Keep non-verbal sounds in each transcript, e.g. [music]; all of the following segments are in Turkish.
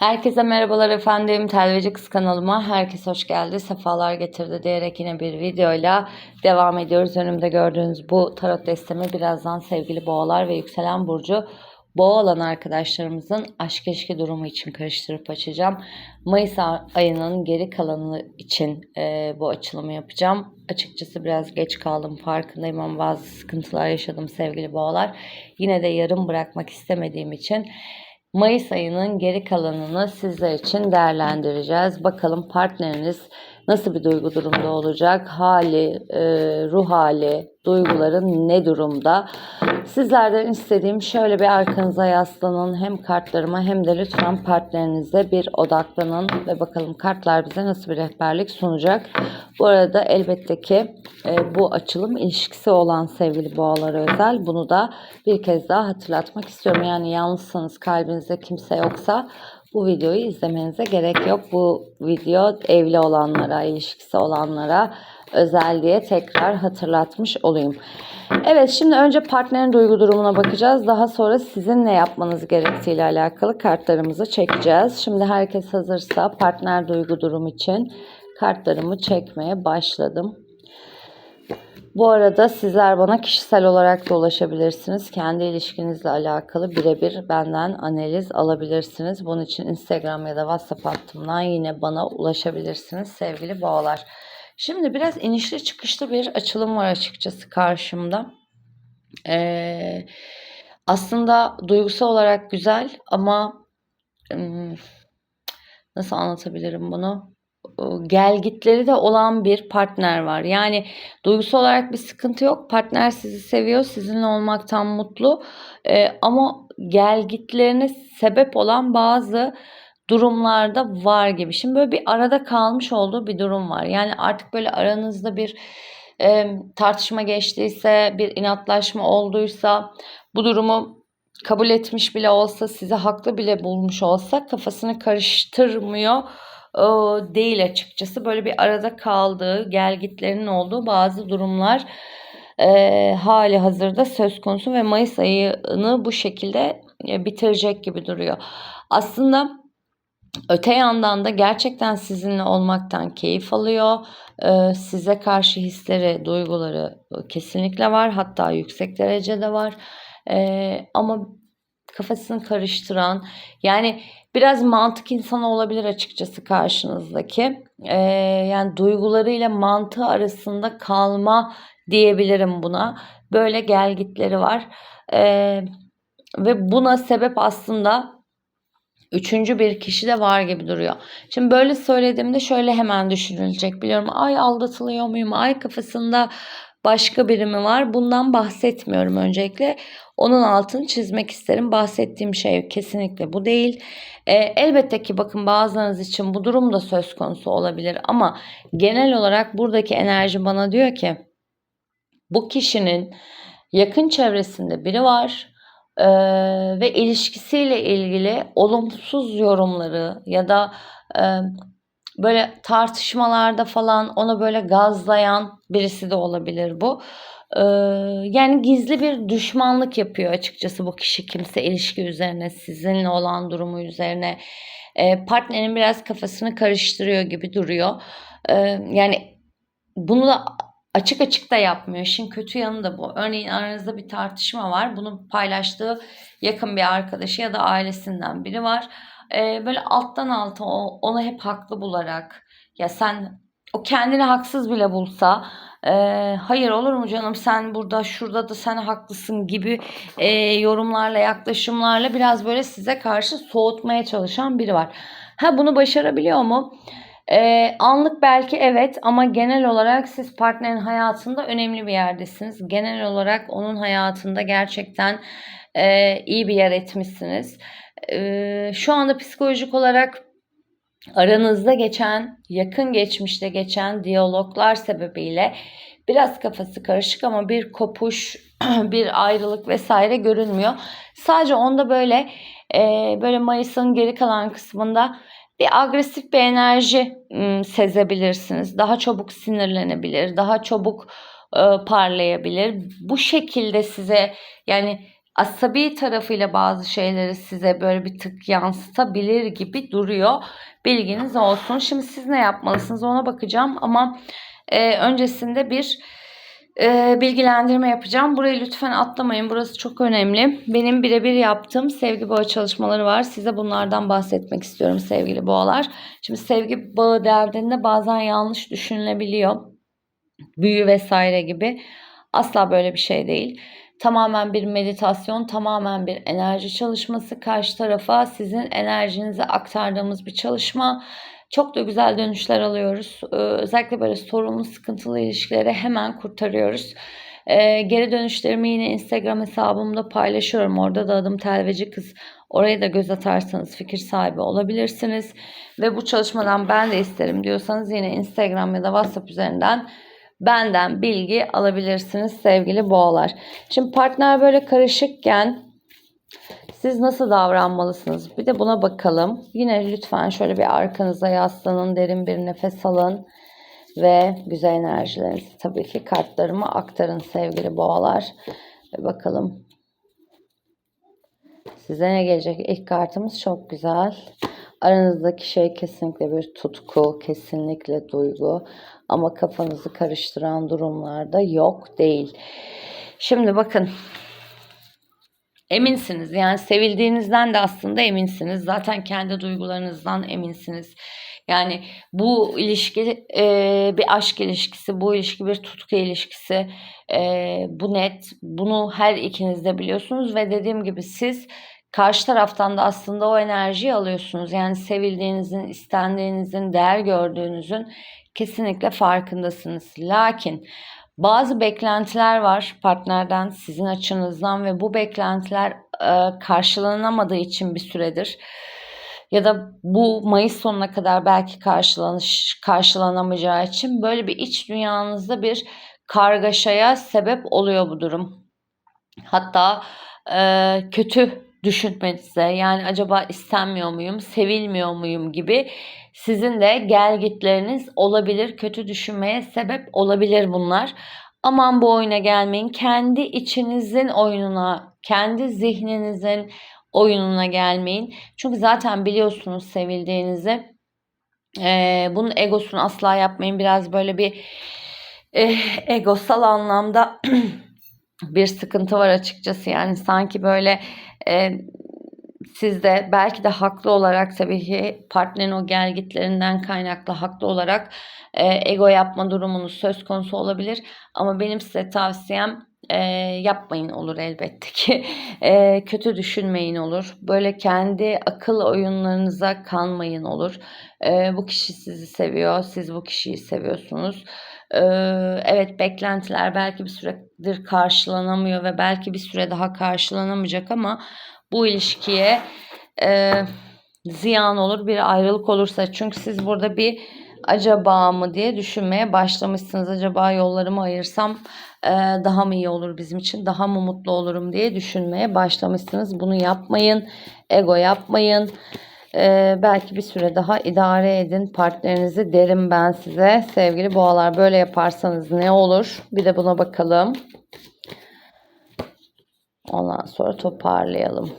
Herkese merhabalar efendim. Telveci Kız kanalıma herkes hoş geldi. Sefalar getirdi diyerek yine bir videoyla devam ediyoruz. Önümde gördüğünüz bu tarot destemi birazdan sevgili boğalar ve yükselen burcu boğa arkadaşlarımızın aşk ilişki durumu için karıştırıp açacağım. Mayıs ayının geri kalanı için e, bu açılımı yapacağım. Açıkçası biraz geç kaldım farkındayım ama bazı sıkıntılar yaşadım sevgili boğalar. Yine de yarım bırakmak istemediğim için Mayıs ayının geri kalanını sizler için değerlendireceğiz. Bakalım partneriniz nasıl bir duygu durumda olacak? Hali, e, ruh hali, duyguların ne durumda? Sizlerden istediğim şöyle bir arkanıza yaslanın. Hem kartlarıma hem de lütfen partnerinize bir odaklanın. Ve bakalım kartlar bize nasıl bir rehberlik sunacak? Bu arada elbette ki e, bu açılım ilişkisi olan sevgili boğalara özel. Bunu da bir kez daha hatırlatmak istiyorum. Yani yalnızsanız kalbinizde kimse yoksa bu videoyu izlemenize gerek yok. Bu video evli olanlara, ilişkisi olanlara özel diye tekrar hatırlatmış olayım. Evet şimdi önce partnerin duygu durumuna bakacağız. Daha sonra sizin ne yapmanız gerektiğiyle alakalı kartlarımızı çekeceğiz. Şimdi herkes hazırsa partner duygu durum için kartlarımı çekmeye başladım. Bu arada sizler bana kişisel olarak da ulaşabilirsiniz. Kendi ilişkinizle alakalı birebir benden analiz alabilirsiniz. Bunun için Instagram ya da WhatsApp hattımdan yine bana ulaşabilirsiniz sevgili boğalar. Şimdi biraz inişli çıkışlı bir açılım var açıkçası karşımda. Ee, aslında duygusal olarak güzel ama nasıl anlatabilirim bunu? Gelgitleri de olan bir partner var. Yani duygusal olarak bir sıkıntı yok. Partner sizi seviyor, sizinle olmaktan mutlu. Ee, ama gelgitlerine sebep olan bazı durumlarda var gibi. Şimdi böyle bir arada kalmış olduğu bir durum var. Yani artık böyle aranızda bir e, tartışma geçtiyse, bir inatlaşma olduysa bu durumu kabul etmiş bile olsa, sizi haklı bile bulmuş olsa kafasını karıştırmıyor değil açıkçası. Böyle bir arada kaldığı, gelgitlerinin olduğu bazı durumlar e, hali hazırda söz konusu ve Mayıs ayını bu şekilde e, bitirecek gibi duruyor. Aslında öte yandan da gerçekten sizinle olmaktan keyif alıyor. E, size karşı hisleri, duyguları kesinlikle var. Hatta yüksek derecede var. E, ama kafasını karıştıran yani biraz mantık insanı olabilir açıkçası karşınızdaki. Ee, yani duygularıyla mantığı arasında kalma diyebilirim buna. Böyle gelgitleri var. Ee, ve buna sebep aslında üçüncü bir kişi de var gibi duruyor. Şimdi böyle söylediğimde şöyle hemen düşünülecek biliyorum. Ay aldatılıyor muyum? Ay kafasında başka biri mi var? Bundan bahsetmiyorum öncelikle. Onun altını çizmek isterim. Bahsettiğim şey kesinlikle bu değil. E, elbette ki bakın bazılarınız için bu durum da söz konusu olabilir ama genel olarak buradaki enerji bana diyor ki bu kişinin yakın çevresinde biri var e, ve ilişkisiyle ilgili olumsuz yorumları ya da e, böyle tartışmalarda falan onu böyle gazlayan birisi de olabilir bu. Ee, yani gizli bir düşmanlık yapıyor açıkçası bu kişi kimse ilişki üzerine sizinle olan durumu üzerine e, partnerin biraz kafasını karıştırıyor gibi duruyor. Ee, yani bunu da açık açık da yapmıyor. İşin kötü yanı da bu. Örneğin aranızda bir tartışma var. Bunu paylaştığı yakın bir arkadaşı ya da ailesinden biri var. Ee, böyle alttan alta onu hep haklı bularak ya sen o kendini haksız bile bulsa e, hayır olur mu canım sen burada şurada da sen haklısın gibi e, yorumlarla yaklaşımlarla biraz böyle size karşı soğutmaya çalışan biri var. Ha bunu başarabiliyor mu? Ee, anlık belki evet ama genel olarak siz partnerin hayatında önemli bir yerdesiniz. Genel olarak onun hayatında gerçekten e, iyi bir yer etmişsiniz. Şu anda psikolojik olarak aranızda geçen, yakın geçmişte geçen diyaloglar sebebiyle biraz kafası karışık ama bir kopuş, [clears throat] bir ayrılık vesaire görünmüyor. Sadece onda böyle böyle Mayıs'ın geri kalan kısmında bir agresif bir enerji sezebilirsiniz. Daha çabuk sinirlenebilir, daha çabuk parlayabilir. Bu şekilde size yani asabi tarafıyla bazı şeyleri size böyle bir tık yansıtabilir gibi duruyor. Bilginiz olsun. Şimdi siz ne yapmalısınız ona bakacağım ama e, öncesinde bir e, bilgilendirme yapacağım. Burayı lütfen atlamayın. Burası çok önemli. Benim birebir yaptığım sevgi bağı çalışmaları var. Size bunlardan bahsetmek istiyorum sevgili boğalar. Şimdi sevgi bağı derdinde bazen yanlış düşünülebiliyor. Büyü vesaire gibi. Asla böyle bir şey değil. Tamamen bir meditasyon, tamamen bir enerji çalışması. Karşı tarafa sizin enerjinizi aktardığımız bir çalışma. Çok da güzel dönüşler alıyoruz. Ee, özellikle böyle sorunlu, sıkıntılı ilişkileri hemen kurtarıyoruz. Ee, geri dönüşlerimi yine Instagram hesabımda paylaşıyorum. Orada da adım Telveci Kız. Oraya da göz atarsanız fikir sahibi olabilirsiniz. Ve bu çalışmadan ben de isterim diyorsanız yine Instagram ya da WhatsApp üzerinden benden bilgi alabilirsiniz sevgili boğalar. Şimdi partner böyle karışıkken siz nasıl davranmalısınız? Bir de buna bakalım. Yine lütfen şöyle bir arkanıza yaslanın, derin bir nefes alın ve güzel enerjilerinizi tabii ki kartlarıma aktarın sevgili boğalar. Ve bakalım size ne gelecek? İlk kartımız çok güzel. Aranızdaki şey kesinlikle bir tutku, kesinlikle duygu ama kafanızı karıştıran durumlarda yok değil. Şimdi bakın eminsiniz yani sevildiğinizden de aslında eminsiniz. Zaten kendi duygularınızdan eminsiniz. Yani bu ilişki e, bir aşk ilişkisi, bu ilişki bir tutku ilişkisi. E, bu net. Bunu her ikiniz de biliyorsunuz ve dediğim gibi siz karşı taraftan da aslında o enerjiyi alıyorsunuz. Yani sevildiğinizin, istendiğinizin, değer gördüğünüzün kesinlikle farkındasınız. Lakin bazı beklentiler var partnerden, sizin açınızdan ve bu beklentiler e, karşılanamadığı için bir süredir ya da bu Mayıs sonuna kadar belki karşılanış karşılanamayacağı için böyle bir iç dünyanızda bir kargaşaya sebep oluyor bu durum. Hatta e, kötü düşünmenize yani acaba istenmiyor muyum, sevilmiyor muyum gibi sizin de gelgitleriniz olabilir. Kötü düşünmeye sebep olabilir bunlar. Aman bu oyuna gelmeyin. Kendi içinizin oyununa, kendi zihninizin oyununa gelmeyin. Çünkü zaten biliyorsunuz sevildiğinizi. Ee, bunun egosunu asla yapmayın. Biraz böyle bir e, egosal anlamda [clears throat] bir sıkıntı var açıkçası. Yani sanki böyle e, siz de belki de haklı olarak tabii ki partnerin o gelgitlerinden kaynaklı haklı olarak e, ego yapma durumunuz söz konusu olabilir. Ama benim size tavsiyem e, yapmayın olur elbette ki. [laughs] E, kötü düşünmeyin olur. Böyle kendi akıl oyunlarınıza kanmayın olur. E, bu kişi sizi seviyor, siz bu kişiyi seviyorsunuz. Evet beklentiler belki bir süredir karşılanamıyor ve belki bir süre daha karşılanamayacak ama bu ilişkiye e, ziyan olur, bir ayrılık olursa. Çünkü siz burada bir acaba mı diye düşünmeye başlamışsınız. Acaba yollarımı ayırsam e, daha mı iyi olur bizim için, daha mı mutlu olurum diye düşünmeye başlamışsınız. Bunu yapmayın, ego yapmayın. Ee, belki bir süre daha idare edin partnerinizi derim ben size. Sevgili boğalar böyle yaparsanız ne olur? Bir de buna bakalım. Ondan sonra toparlayalım.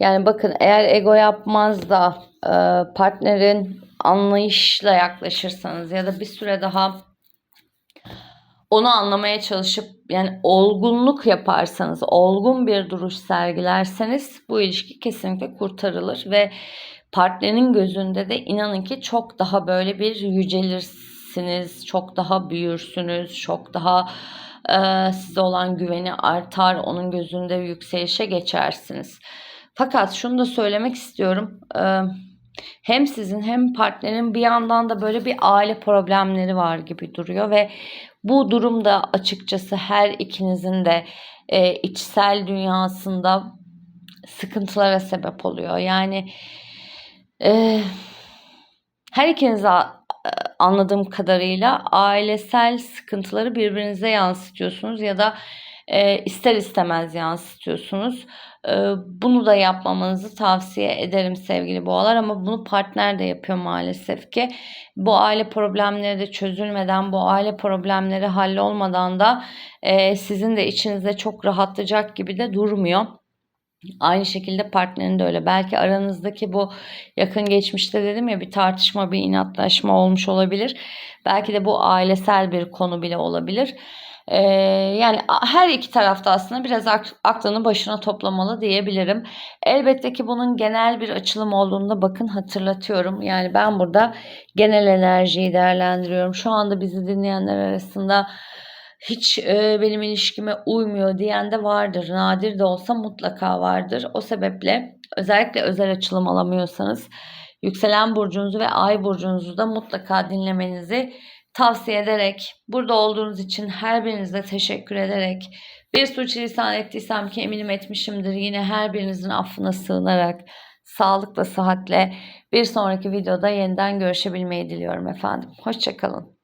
Yani bakın eğer ego yapmaz da e, partnerin anlayışla yaklaşırsanız ya da bir süre daha onu anlamaya çalışıp yani olgunluk yaparsanız, olgun bir duruş sergilerseniz bu ilişki kesinlikle kurtarılır ve partnerin gözünde de inanın ki çok daha böyle bir yücelirsiniz, çok daha büyürsünüz, çok daha e, size olan güveni artar, onun gözünde yükselişe geçersiniz. Fakat şunu da söylemek istiyorum. E, hem sizin hem partnerin bir yandan da böyle bir aile problemleri var gibi duruyor ve bu durumda açıkçası her ikinizin de e, içsel dünyasında sıkıntılara sebep oluyor. Yani e, her ikiniz anladığım kadarıyla ailesel sıkıntıları birbirinize yansıtıyorsunuz ya da e, ister istemez yansıtıyorsunuz. E, bunu da yapmamanızı tavsiye ederim sevgili boğalar ama bunu partner de yapıyor maalesef ki. Bu aile problemleri de çözülmeden, bu aile problemleri hallolmadan da e, sizin de içinizde çok rahatlayacak gibi de durmuyor. Aynı şekilde partnerin de öyle. Belki aranızdaki bu yakın geçmişte dedim ya bir tartışma, bir inatlaşma olmuş olabilir. Belki de bu ailesel bir konu bile olabilir. Ee, yani her iki tarafta aslında biraz ak- aklını başına toplamalı diyebilirim. Elbette ki bunun genel bir açılım olduğunda bakın hatırlatıyorum. Yani ben burada genel enerjiyi değerlendiriyorum. Şu anda bizi dinleyenler arasında hiç e, benim ilişkime uymuyor diyen de vardır. Nadir de olsa mutlaka vardır. O sebeple özellikle özel açılım alamıyorsanız yükselen burcunuzu ve ay burcunuzu da mutlaka dinlemenizi tavsiye ederek burada olduğunuz için her birinize teşekkür ederek bir suçlisan ettiysem ki eminim etmişimdir. Yine her birinizin affına sığınarak sağlıkla sıhhatle bir sonraki videoda yeniden görüşebilmeyi diliyorum efendim. Hoşçakalın.